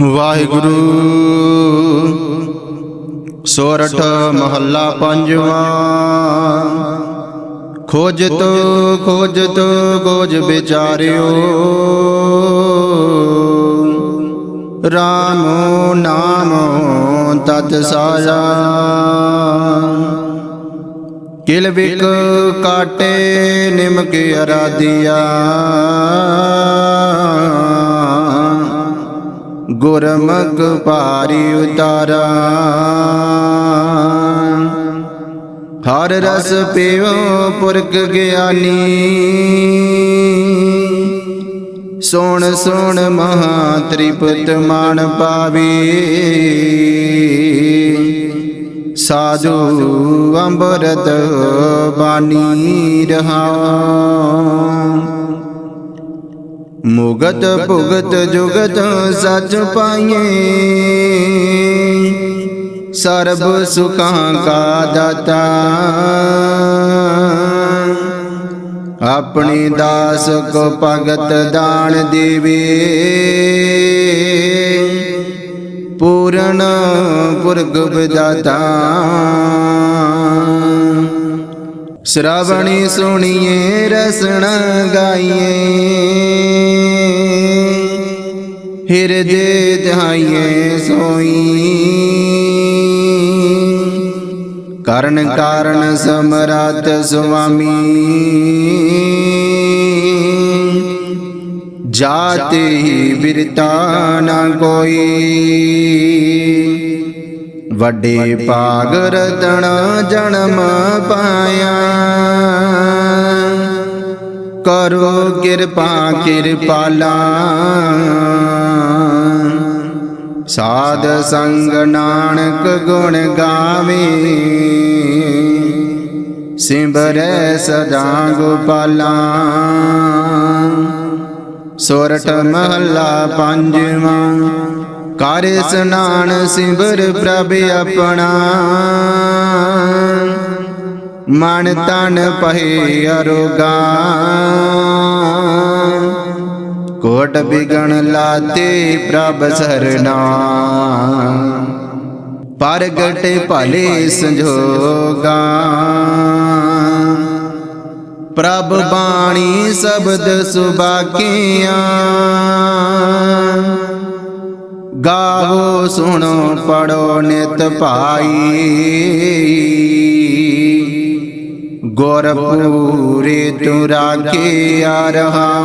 ਵਾਹਿਗੁਰੂ। ਸੋਰਠ ਮਹੱਲਾ ਪੰਜਵਾਂ। ਖੋਜਤ ਖੋਜਤ ਖੋਜ ਵਿਚਾਰਿਓ। RAM ਨਾਮ ਤਤ ਸਾਇਆ ਕਿਲ ਵਿਕ ਕਾਟੇ ਨਿਮਕ ਅਰਾਧਿਆ। ਗੁਰਮਗ ਪਾਰੀ ਉਤਾਰਾ। ਹਰ ਰਸ ਪੀਵੋ ਪੁਰਖ ਗਿਆਨੀ। ਸੋਣ ਸੋਣ ਮਹਾ ਤ੍ਰਿਪਤ ਮਾਨ ਪਾਵੇ। ਸਾਧੂ ਅੰਬਰਤ ਬਾਣੀ ਰਹਾਉ। ਮੁਗਤ ਭੁਗਤ ਜੁਗਤ ਸਚ ਪਾਈਏ। ਸਰਬ ਸੁਖਾਂ ਕਾ ਦਾਤਾ। ਆਪਣੀ ਦਾਸ ਕੋ ਭਗਤ ਦਾਨ ਦੇਵੇ। ਪੂਰਨ ਪੁਰਗ ਵਿਦਾਤਾ ਸ਼ਰਾਵਣੀ ਸੁਣੀਏ ਰਸਣ ਗਾਈਏ। ਹਿਰਦੇ ਧਾਈਏ ਸੋਈ। ਕਰਨ ਕਾਰਨ ਸਮਰੱਥ ਸੁਆਮੀ। ਜਾਤੇ ਹੀ ਬਿਰਤਾ ਨਾ ਕੋਈ। ਵੱਡੇ ਭਾਗ ਰਤਨ ਜਨਮ ਪਾਇਆ। ਕਰੋ ਕਿਰਪਾ ਕਿਰਪਾਲਾ। ਸਾਧ ਸੰਗ ਨਾਨਕ ਗੁਣ ਗਾਵੇ। ਸਿਮਰੈ ਸਦਾ ਗੋਪਾਲਾ। ਸੋਰਠ ਮਹੱਲਾ ਪੰਜਵਾਂ। ਕਰ ਸਨਾਨ ਸਿਮਰ ਪ੍ਰਭ ਆਪਣਾ। ਮਨ ਤਨ ਪਹਿ ਅਰੋਗਾ। ਕੋਟ ਬਿਗਣ ਲਾਤੇ ਪ੍ਰਭ ਸਰਨਾ। ਪਰਗਟ ਭਲੇ ਸੰਜੋਗਾ। ਪ੍ਰਭ ਬਾਣੀ ਸ਼ਬਦ ਸੁਬਾਕੀਆਂ ਗਾਵੋ ਸੁਣੋ, ਪੜੋ ਨਿਤ ਭਾਈ। ਗੁਰ ਪੂਰੇ ਤੂੰ ਰਾਖੇ ਆ ਰਹਾ।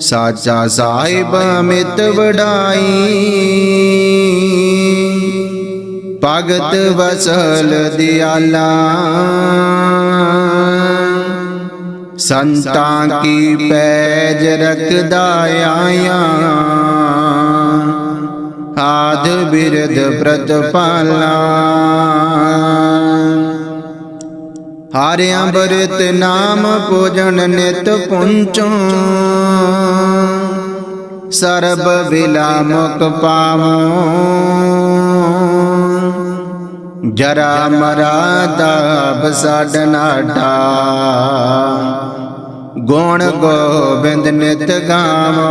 ਸਾਚਾ ਸਾਹਿਬ ਮਿਤ ਵਡਾਈ। ਭਗਤ ਵਸਲ ਦਿਆਲਾ। ਸੰਤਾਂ ਕੀ ਪੈਜ ਰਖਦਾ ਆਇਆ। ਆਦ ਬਿਰਧ ਪ੍ਰਤਪਾਲਾ। ਹਰਿ ਅੰਮ੍ਰਿਤ ਨਾਮ ਪੂਜਨ ਨਿਤ ਪੁੰਚੋ। ਸਰਬ ਬਿਲਾ ਮੁਕ ਪਾਵੋ। ਜਰਾ ਮਰਾ ਤਾਪ ਸਾਡਨਾਟਾ ਗੁਣ ਗੋਬਿੰਦ ਨਿਤ ਗਾਵੋ।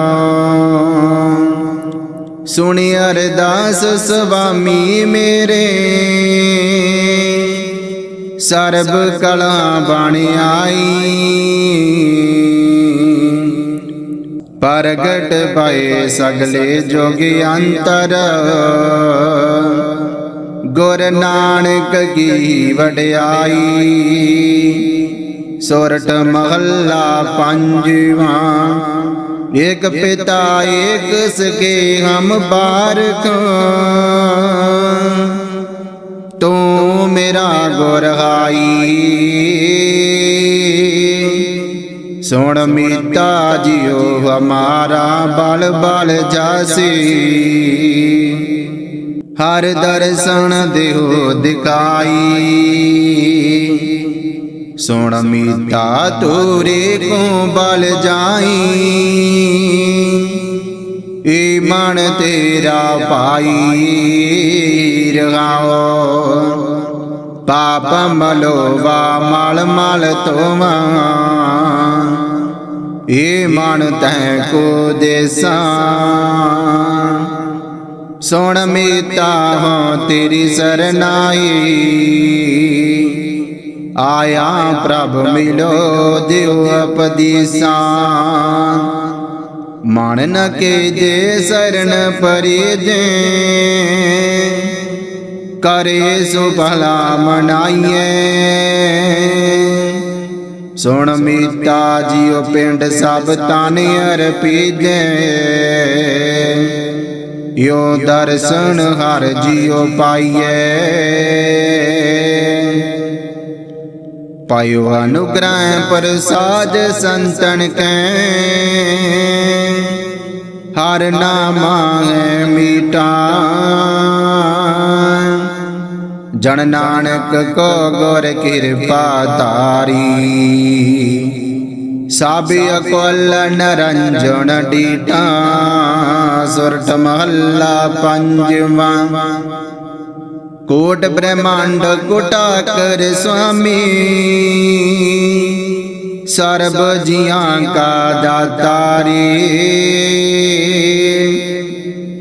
ਸੁਣੀ ਅਰਦਾਸ ਸੁਆਮੀ ਮੇਰੇ। ਸਰਬ ਕਲਾ ਬਣ ਆਈ। ਪ੍ਰਗਟ ਪਏ ਸਗਲੇ ਜੋਗ ਅੰਤਰ। ਗੁਰ ਨਾਨਕ ਕੀ ਵਡਿਆਈ। ਸੋਰਠ ਮਹੱਲਾ ਪੰਜਵਾਂ। ਏਕ ਪਿਤਾ, ਏਕ ਸਕੇ ਹਮ ਬਾਰਕ ਤੂੰ ਮੇਰਾ ਗੁਰ ਹਾਈ। ਸੁਣ ਮੀਤਾ ਜਿਉ ਹਮਾਰਾ ਬਲ ਬਲ ਜਾਸੀ। ਹਰ ਦਰਸ਼ਨ ਦੇਹੋ ਦਿਖਾਈ। ਸੁਣ ਮੀਤਾ, ਤੋਰੇ ਕੋ ਬਲ ਜਾਈ। ਮਨ ਤੇਰਾ ਪਾਈ ਰਗਾਓ। ਪਾਪ ਮਲੋਵਾ ਮਲ ਮਲ ਤੋਵਾ। ਏ ਮਨ ਤੈ ਕੋ ਦੇਸਾ। ਸੁਣ ਮੀਤਾ ਹਾਂ ਤੇਰੀ ਸਰਨਾਈ। ਆਇਆ ਪ੍ਰਭ ਮਿਲੋ ਦਿਉ ਅਪਦੀਸਾ। ਮਨ ਨ ਕੇ ਜੇ ਸਰਨ ਪਰਿਜੇ ਕਰੇ ਸੋ ਭਲਾ ਮਨਾਈਏ। ਸੁਣ ਮੀਤਾ ਜੀਉ ਪਿੰਡ ਸਭ ਤਨ ਅਰਪੀਜੇ ਯੋ ਦਰਸ਼ਨ ਹਰ ਜੀਉ ਪਾਈਏ। ਪਾਇਓ ਅਨੁਗ੍ਰਹ ਪ੍ਰਸਾਦ ਸੰਤਨ ਕੈ। ਹਰ ਨਾਮਾ ਹੈ ਮੀਟਾ। ਜਨ ਨਾਨਕ ਕੋ ਗੁਰ ਕਿਰਪਾ ਤਾਰੀ ਸਾਬਿ ਅਕਲ ਨਰੰਜਨ ਡੀਟਾ। ਸੁਰਠ ਮਹੱਲਾ ਪੰਜਵਾਂ। ਕੋਟ ਬ੍ਰਹਮੰਡ ਕੋਟਾਕਰ ਸੁਆਮੀ। ਸਰਬ ਜੀਆਂ ਕਾ ਦਾਤਾਰੀ।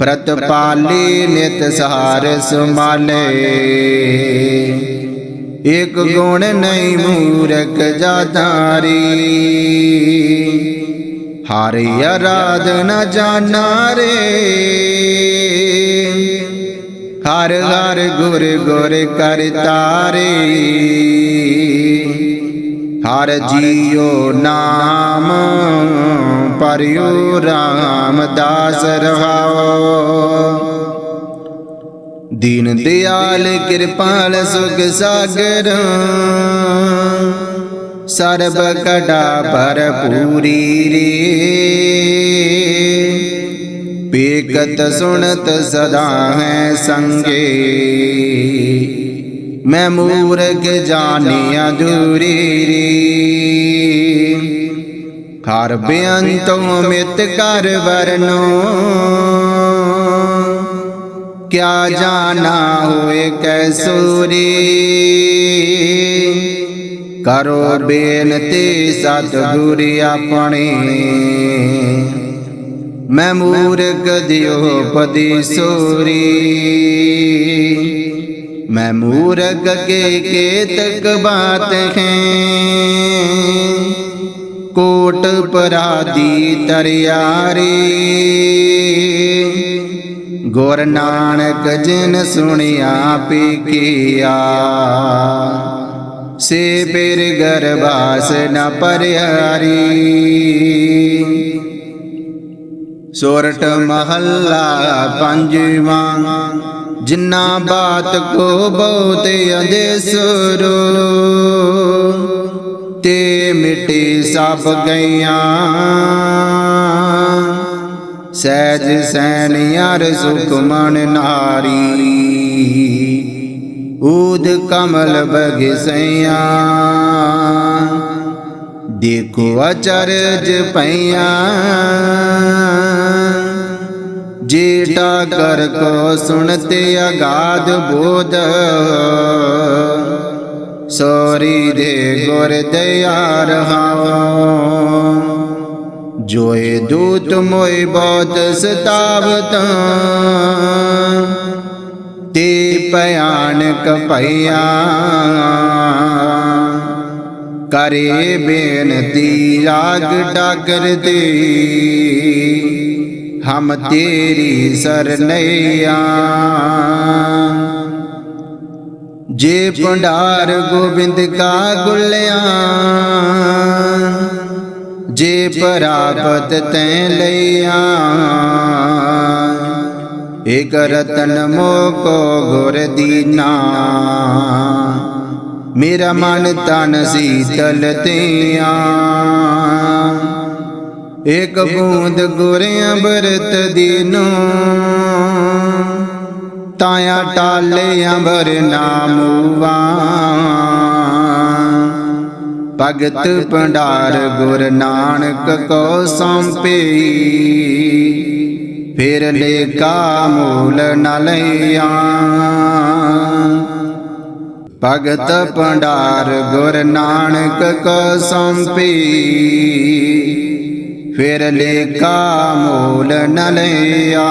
ਪ੍ਰਤਪਾਲੀ ਨਿਤ ਸਹਾਰ ਸੁਮਾਲੇ ਇਕ ਗੁਣ ਨਹੀਂ ਮੂਰਖ ਜਾਤਾਰੀ। ਹਰਿ ਅਰਾਧਨਾ ਜਾਣਾ ਰੇ ਹਰ ਹਰ ਗੁਰ ਗੁਰ ਕਰਤਾਰੇ ਹਰ ਜੀਓ ਨਾਮ ਪਰਿਉ ਰਾਮਦਾਸ ਰਹਾਓ। ਦੀਨ ਦਿਆਲ ਕਿਰਪਾਲ ਸੁਖ ਸਾਗਰ। ਸਰਬ ਕਡਾ ਭਰਪੂਰੀ ਰੇ। ਪੇਕਤ ਸੁਣਤ ਸਦਾ ਹੈ ਸੰਗੇ। ਮੈਂ ਮੂਰਖ ਜਾਣਿਆ ਦੂਰੀ ਰੇ। ਹਰ ਬੇਅੰਤੋਂ ਮਿਤ ਕਰ ਵਰਨੋ। ਕਿਆ ਜਾਣਾ ਹੋਏ ਕੈਸੂਰੀ। ਕਰੋ ਬੇਨਤੀ ਸਤਿਗੁਰ ਆਪਣੇ। ਮੈਂ ਮੂਰਖ ਦਿਓ ਪਦੀ ਸੋਰੀ। ਮੈਂ ਮੂਰਖ ਕੇ ਕੇਤਕ ਬਾਤ ਹੈ। ਕੋਟ ਪਰਾਦੀ ਤਰਿਆਰੀ ਗੁਰ ਨਾਨਕ ਜਿਨ ਸੁਣਿਆ ਪੀਕਿਆ ਸੇ ਪਿਰ ਗਰਬਾਸ ਨ ਪਰਿਆਰੀ ਸੋਰਠ ਮਹੱਲਾ ਪੰਜਵਾਂ, ਜਿੰਨਾ ਬਾਤ ਕੋ ਬਹੁਤ ਅੰਦੇਸਰੋ ਤੇ ਮਿਟੇ ਸਭ ਗਈਆਂ। ਸਹਿਜ ਸੈਨ ਅਰ ਸੁਖ ਨਾਰੀ ਊਦ ਕਮਲ ਬਗਿਸਈਆਂ। ਦੇਖੋ ਅਚਰਜ ਪਈਆਂ। ਜੇਟਾ ਕਰ ਕੋ ਸੁਣਤੇ ਅਗਾਧ ਬੋਧ। ਸੋਰੀ ਦੇ ਗੁਰ ਦਇਆ ਰਹਾਓ ਜੋਏ ਦੂਤ ਮੋਇ ਬਹੁਤ ਸਤਾਵਤ। ਤੇ ਭਿਆਨਕ ਭਈਆ ਕਰੇ ਬੇਨਤੀ ਰਾਗ ਡਾਗਰ ਦੇ ਹਮ ਤੇਰੀ ਸਰਨਈਆ। ਜੇ ਭੰਡਾਰ ਗੋਬਿੰਦ ਕਾ ਗੁਲਿਆ, ਜੇ ਪ੍ਰਾਪਤ ਤੈ ਲਈਆ। ਇਕ ਰਤਨ ਮੋਕੋ ਗੁਰ ਦੀਨਾ। ਮੇਰਾ ਮਨ ਤਨ ਸੀਤਲ ਤੇਆ। ਇਕ ਬੂੰਦ ਗੁਰ ਅੰਬਰਤ ਦੀਨੋ। ਤਾਇਆ ਟਾਲੇ ਅੰਬਰ ਨਾਮੂਵਾ ਭਗਤ ਭੰਡਾਰ ਗੁਰ ਨਾਨਕ ਕੋ ਸੰਪੇ ਫਿਰ ਲੇਖਾ ਮੂਲ ਨ ਲਈਆ। ਭਗਤ ਭੰਡਾਰ ਗੁਰ ਨਾਨਕ ਕੋ ਸੰਪੇ ਫਿਰ ਲੇਖਾ ਮੋਲ ਨ ਲਿਆ